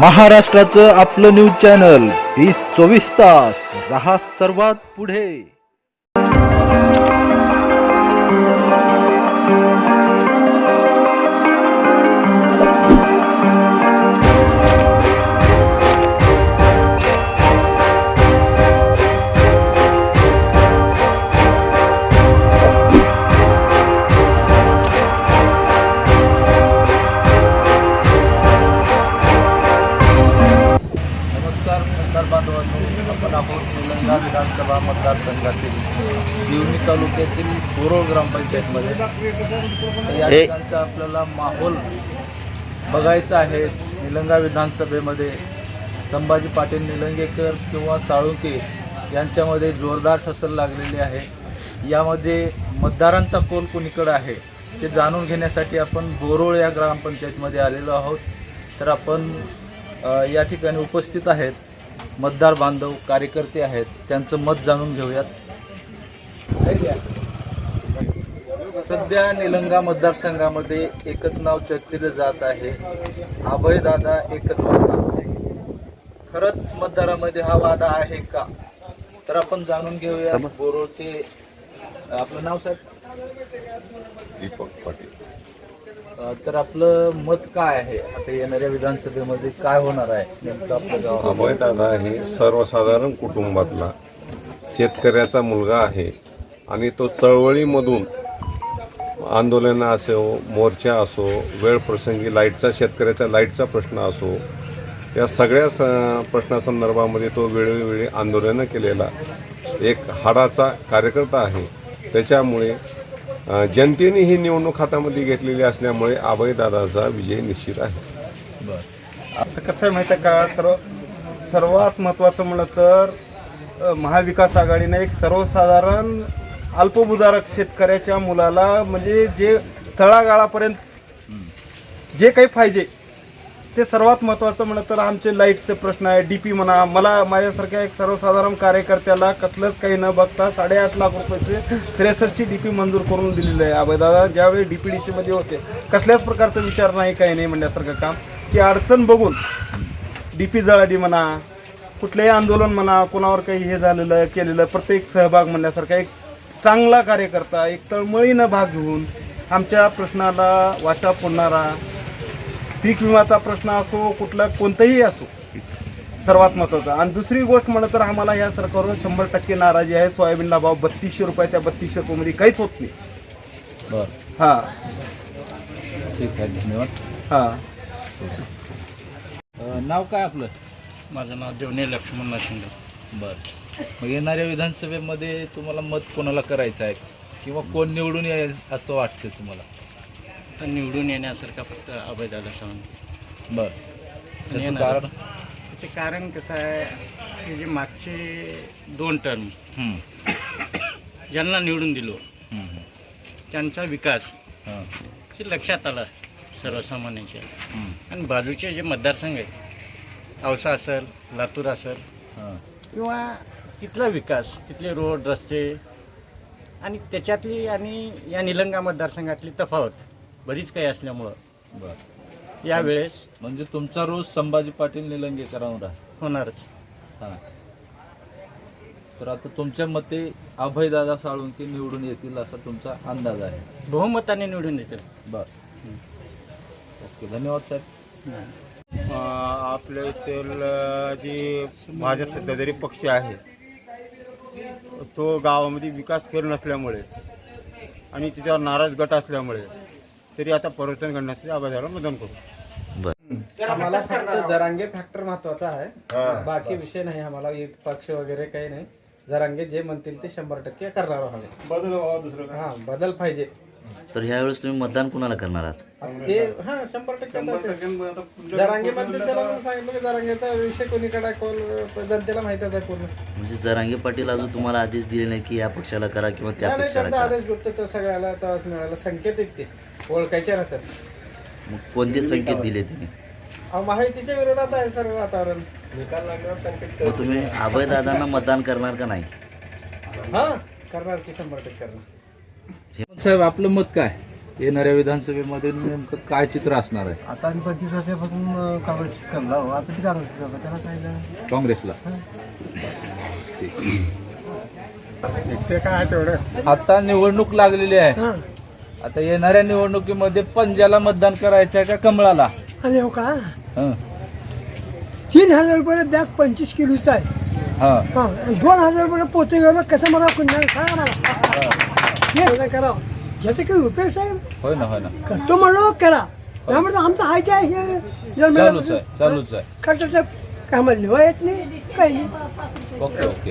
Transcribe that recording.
महाराष्ट्राचं आपलं news channel ही चोवीस तास. रहा सर्वात पुढे. विधानसभा मतदारसंघातील दिवणी तालुक्यातील बोरोळ ग्रामपंचायतमध्ये. या ठिकाणचा आपल्याला माहोल बघायचा आहे. निलंगा विधानसभेमध्ये संभाजी पाटील निलंगेकर किंवा साळुंके यांच्यामध्ये जोरदार ठसल लागलेली आहे. यामध्ये मतदारांचा कोल कुणीकडे आहे ते जाणून घेण्यासाठी आपण बोरोळ या ग्रामपंचायतमध्ये आलेलो आहोत. तर आपण या ठिकाणी उपस्थित आहेत. मतदार बांधव कार्यकर्ते आहेत त्यांचं मत जाणून घेऊयात. सध्या निलंगा मतदारसंघामध्ये एकच नाव चर्चिलं जात आहे. अभयदादा एकच वादा खरंच मतदारामध्ये हा वादा आहे का? तर आपण जाणून घेऊया बोरोचे आपलं नाव साहेब? दीपक पाटील. तर आपलं मत काय आहे? आता येणाऱ्या विधानसभेमध्ये काय होणार आहे? नेमकं आपल्या अभयदादा हे सर्वसाधारण कुटुंबातला शेतकऱ्याचा मुलगा आहे आणि तो चळवळीमधून आंदोलनं असो मोर्चा असो वेळ प्रसंगी लाईटचा शेतकऱ्याचा लाईटचा प्रश्न असो या सगळ्या स प्रश्नासंदर्भामध्ये तो वेळोवेळी आंदोलनं केलेला एक हाडाचा कार्यकर्ता आहे. त्याच्यामुळे जनतेने ही निवडणूक हातामध्ये घेतलेली असल्यामुळे अभयदादाचा विजय निश्चित आहे. आता कसं आहे माहिती आहे का? सर्व सर्वात महत्त्वाचं म्हणलं तर महाविकास आघाडीने एक सर्वसाधारण अल्पभूधारक शेतकऱ्याच्या मुलाला म्हणजे जे तळागाळापर्यंत जे काही पाहिजे ते सर्वात महत्त्वाचं म्हणलं तर आमचे लाईटचे प्रश्न आहे डी पी म्हणा. मला माझ्यासारख्या एक सर्वसाधारण कार्यकर्त्याला कसलंच काही न बघता साडेआठ लाख रुपयाचे त्रेसष्टची डी पी मंजूर करून दिलेली आहे. अभयदादा ज्यावेळी डी पी डी सीमध्ये होते कसल्याच प्रकारचा विचार नाही काही नाही म्हणण्यासारखं काम. की अडचण बघून डी पी जळाडी म्हणा कुठलंही आंदोलन म्हणा कोणावर काही हे झालेलं केलेलं प्रत्येक सहभाग म्हणण्यासारखा एक चांगला कार्यकर्ता एक तळमळीनं भाग घेऊन आमच्या प्रश्नाला वाचा फोडणारा पीक विमाचा प्रश्न असो कुठला कोणताही असो सर्वात महत्त्वाचा आणि दुसरी गोष्ट म्हणलं तर आम्हाला या सरकारवर शंभर टक्के नाराजी आहे. सोयाबीनला भाव बत्तीसशे रुपये त्या बत्तीसशे रुपयामध्ये काहीच होत नाही. बरं. हां. ठीक आहे धन्यवाद. हां. अ, नाव काय आपलं? माझं नाव देवने लक्ष्मण नशिंगे बरं. मग येणाऱ्या विधानसभेमध्ये तुम्हाला मत कोणाला करायचं आहे? किंवा कोण निवडून येईल असं वाटतं तुम्हाला? तर निवडून येण्यासारखा फक्त अभयदादा सावंत बरं त्याचं येणार. कारण त्याचे कारण कसं आहे की जे मागचे दोन टर्म हं, ज्यांना निवडून दिलो हं, हं. त्यांचा विकास हां, हे लक्षात आला सर्वसामान्यांच्या हं, आणि बाजूचे जे मतदारसंघ आहेत औसा असेल लातूर असेल हां. किंवा तिथला विकास तिथले रोड रस्ते आणि त्याच्यातली आणि या निलंगा मतदारसंघातली तफावत बरीच काही असल्यामुळं. बरं. यावेळेस म्हणजे तुमचा रोज संभाजी पाटील निलंगेकरांवर आहे होणारच. हां. तर आता तुमच्या मते अभयदादा साळुंके निवडून येतील असा तुमचा अंदाज आहे. बहुमताने निवडून येतील. बरं. ओके धन्यवाद साहेब. आपल्या इथील जी भाजप सत्ताधारी पक्ष आहे तो गावामध्ये विकास केला नसल्यामुळे आणि तिच्यावर नाराज गट असल्यामुळे तरी आता परिवर्तन करण्यासाठी आबाजाला मतदान करू. आम्हाला फक्त जरांगे फॅक्टर महत्त्वाचा आहे. बाकी विषय नाही आम्हाला पक्ष वगैरे काही नाही. जरांगे जे म्हणतील ते शंभर टक्के करणार आहोत बदल व्हावा दुसरं हा बदल पाहिजे. तर ह्यावेळेस तुम्ही मतदान कुणाला करणार आहात? ते हा शंभर टक्के जाते. जरांगे म्हणतील त्याला सांगितलं की जरांगेचा विषय कोणीकडे आहे, कोण जनतेला माहितच आहे पूर्ण म्हणजे जरांगे पाटील अजून तुम्हाला आदेश दिले नाही की या पक्षाला करा किंवा त्या नाही, नाही, पक्षाला त्यांचा करा. आदेश गुप्त तर सगळ्याला तेव्हाच मिळाला. संकेत आहेत ते. ओळखायचे राहतात मग कोणते संकेत दिले त्यांनी? अहो, माहितीच्या विरोधात आहे सर्व वातावरण. मग तुम्ही अभयदादांना मतदान करणार का नाही? हा करणार की शंभर टक्के करणार. साहेब आपलं मत काय? येणाऱ्या विधानसभेमध्ये नेमकं काय चित्र असणार आहे? आता आम्ही पंचवीस वर्षापासून काँग्रेस करला हो आता ती काँग्रेस करतो त्याला काय नाही. काँग्रेसला? ते काय तेवढं? आता निवडणूक लागलेली आहे. आता येणाऱ्या निवडणुकीमध्ये पंजाला मतदान करायचं आहे का कमळाला? आणि हो का? हं, तीन हजार रुपये बॅग पंचवीस किलोचा आहे. हं. हा. आणि दोन हजार रुपये पोते गेलं कसं मला कुंडा सांगा मला? हे करावं याचा काही उपयोग साहेब? होय ना होय ना. करतो म्हणलो करा. त्यामुळे आमचं आहे ते आहे. हे चालूच आहे चालूच आहे. कटाचं कामाला लिहा येत नाही. काही नाही. Okay okay.